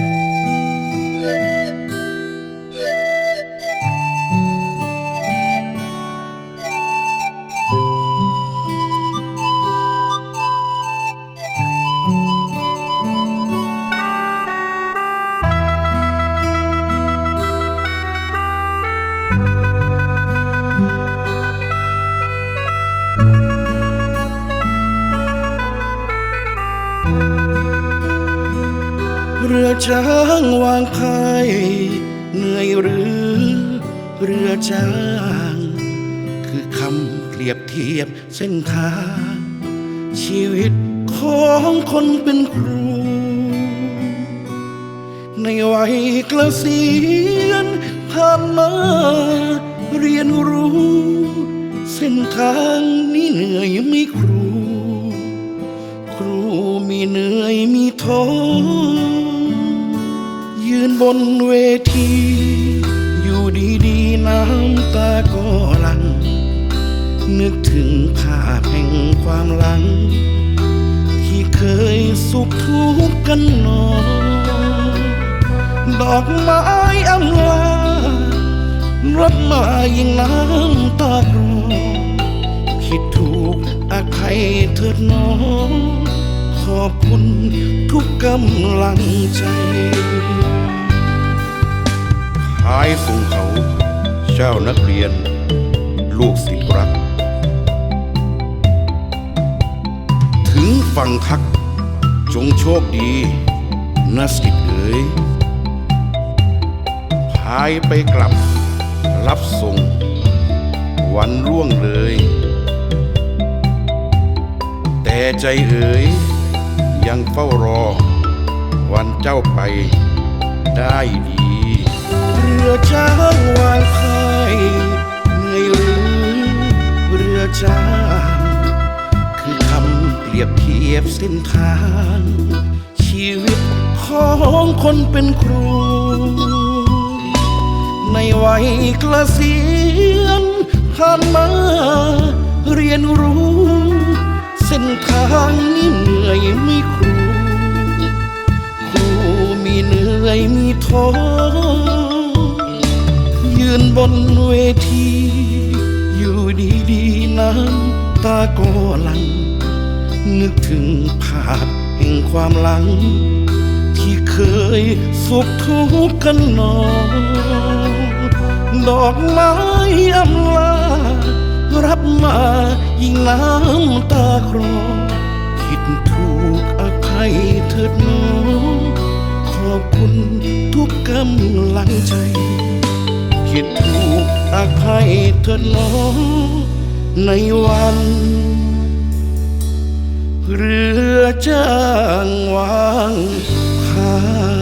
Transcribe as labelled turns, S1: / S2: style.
S1: Thank you. เรือช้างวางไข่เหนื่อยหรือ เรือจ้าง คือคำเปรียบเทียบเส้นทาง ชีวิตของคนเป็นครู ในวัยเกษียณผ่านมาเรียนรู้ เส้นทางนี้เหนื่อยไม่ครู ครูมีเหนื่อยมีท้อ ยืนบนเวที อยู่ดีๆ น้ำตาก็หลัง นึกถึงภาพแห่งความหลัง ที่เคยสุขทุกข์กันหนอ ดอกไม้อำลารถมายิงน้ำตากรอผิดถูกอาใครเถิดน้องขอบคุณทุกกำลังใจ หายส่งเขาเจ้านักเรียน ลูกศิษย์รัก ถึงฝั่งทัก จงโชคดีนะสิทธิ์เอ๋ยพายไปกลับ รับส่ง วันร่วงเลย แต่ใจเอ๋ยยังเฝ้ารอ วันเจ้าไปได้ดี รือจ้างวางไข่เหนื่อยหรือเรือจ้าง คือคำเปรียบเทียบเส้นทาง ชีวิตของคนเป็นครู ในวัยเกษียณผ่านมาเรียนรู้ เส้นทางนี้เหนื่อยไม่ครูค นบนเวที อยู่ดีๆน้ำตาก็หลัง นึกถึงภาพแห่งความหลัง ที่เคยสุขทุกข์กันนอดอกไม้อำลา รับมายิ่งน้ำตาครอผิดถูกอภัยเถิดน้องขอบคุณทุกกำลังใจผิด อักให้เธนองในวัน เรือจ้างวางคา